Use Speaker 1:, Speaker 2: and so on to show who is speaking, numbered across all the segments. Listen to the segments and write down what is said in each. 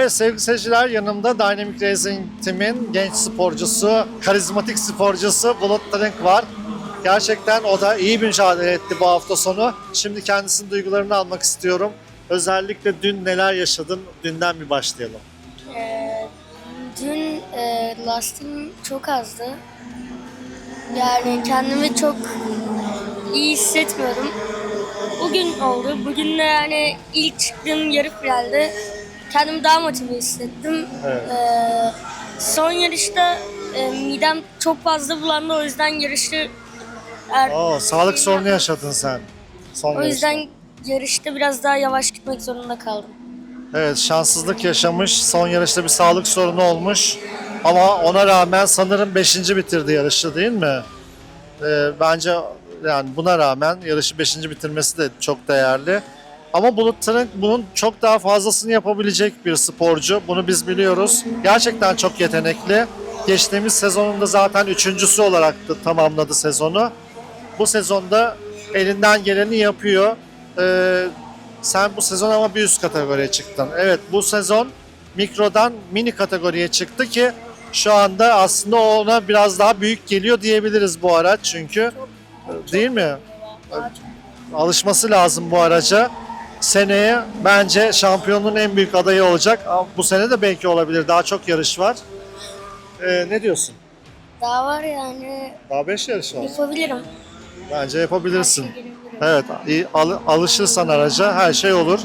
Speaker 1: Evet sevgili seyirciler yanımda Dynamic Racing Team'in genç sporcusu, karizmatik sporcusu Bulut Trink var. Gerçekten o da iyi bir mücadele etti bu hafta sonu. Şimdi kendisinin duygularını almak istiyorum. Özellikle dün neler yaşadın? Dünden bir başlayalım.
Speaker 2: Ee, dün e, lastiğim çok azdı. Yani kendimi çok iyi hissetmiyorum. Bugün oldu. Bugün de yani ilk çıktığım yarı finalde kendimi daha motive hissettim.
Speaker 1: Evet.
Speaker 2: Ee, son yarışta e, midem çok fazla bulandı. O yüzden yarışı er-
Speaker 1: Oo, sağlık sorunu yaşadın sen. Son
Speaker 2: o
Speaker 1: yarışta.
Speaker 2: yüzden yarışta biraz daha yavaş gitmek zorunda kaldım.
Speaker 1: Evet şanssızlık yaşamış. Son yarışta bir sağlık sorunu olmuş. Ama ona rağmen sanırım 5. bitirdi yarışı değil mi? Ee, bence yani buna rağmen yarışı 5. bitirmesi de çok değerli. Ama Bulut Trink bunun çok daha fazlasını yapabilecek bir sporcu. Bunu biz biliyoruz. Gerçekten çok yetenekli. Geçtiğimiz sezonunda zaten üçüncüsü olarak da tamamladı sezonu. Bu sezonda elinden geleni yapıyor. Ee, sen bu sezon ama bir üst kategoriye çıktın. Evet bu sezon mikrodan mini kategoriye çıktı ki şu anda aslında ona biraz daha büyük geliyor diyebiliriz bu araç çünkü değil mi?
Speaker 2: Daha çok
Speaker 1: Alışması lazım bu araca. Seneye bence şampiyonluğun en büyük adayı olacak. Ama bu sene de belki olabilir. Daha çok yarış var. Ee, ne diyorsun?
Speaker 2: daha var yani
Speaker 1: Daha 5 yarış var.
Speaker 2: yapabilirim.
Speaker 1: Bence yapabilirsin.
Speaker 2: Her şey.
Speaker 1: Evet, iyi, al- alışırsan araca her şey olur.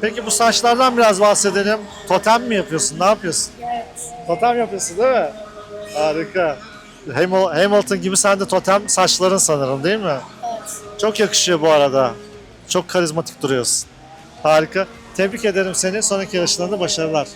Speaker 1: Peki bu saçlardan biraz bahsedelim. Totem mi yapıyorsun? Ne yapıyorsun?
Speaker 2: Evet.
Speaker 1: Totem yapıyorsun değil mi? Harika. Hamil- Hamilton gibi sen de totem saçların sanırım değil mi?
Speaker 2: Evet.
Speaker 1: Çok yakışıyor bu arada. Çok karizmatik duruyorsun. Harika. Tebrik ederim seni. Sonraki yarışlarında başarılar.